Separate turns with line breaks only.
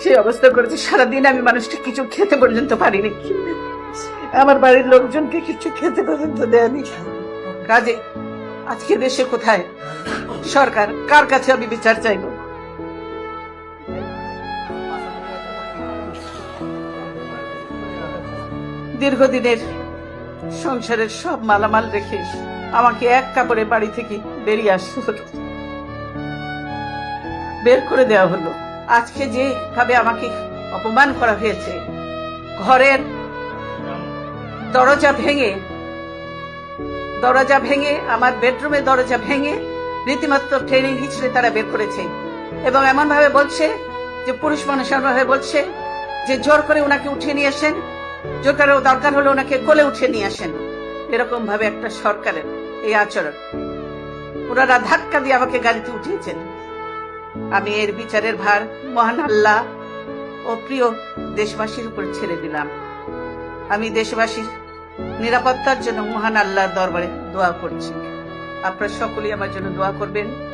সেই অবস্থা করেছে। সারাদিন আমি মানুষটা কিছু খেতে পর্যন্ত পারিনি। আমার বাড়ির লোকজনকে কিছু খেতে পর্যন্ত দেয়নি। কাজে আজকে দেশে কোথায়? সরকার, কার কাছে আমি বিচার চাইব? দীর্ঘদিনের সংসারের সব মালামাল রেখে আমাকে এক কাপড়ে বাড়ি থেকে বেরিয়ে আসতে হলো। বের করে দেওয়া হলো। আজকে যে ভাবে আমাকে অপমান করা হয়েছে, ঘরের দরজা ভেঙে দরজা ভেঙে, আমার বেডরুমের দরজা ভেঙে রীতিমাত্র ট্রেনিং হিসেবে তারা বের করেছে এবং এমন ভাবে বলছে যে পুরুষ মানুষ এমন ভাবে বলছে যে জোর করে ওনাকে উঠিয়ে নিয়ে আসেন, জোর করে দরকার হলে ওনাকে কোলে উঠিয়ে নিয়ে আসেন। এরকম ভাবে একটা সরকারের এই আচরণ। ওনারা ধাক্কা দিয়ে আমাকে গাড়িতে উঠিয়েছেন। আমি এর বিচারের ভার, মহান আল্লাহ ও প্রিয় দেশবাসীর উপর ছেড়ে দিলাম। আমি দেশবাসীর নিরাপত্তার জন্য মহান আল্লাহর দরবারে দোয়া করছি। আপনারা সকলেই আমার জন্য দোয়া করবেন।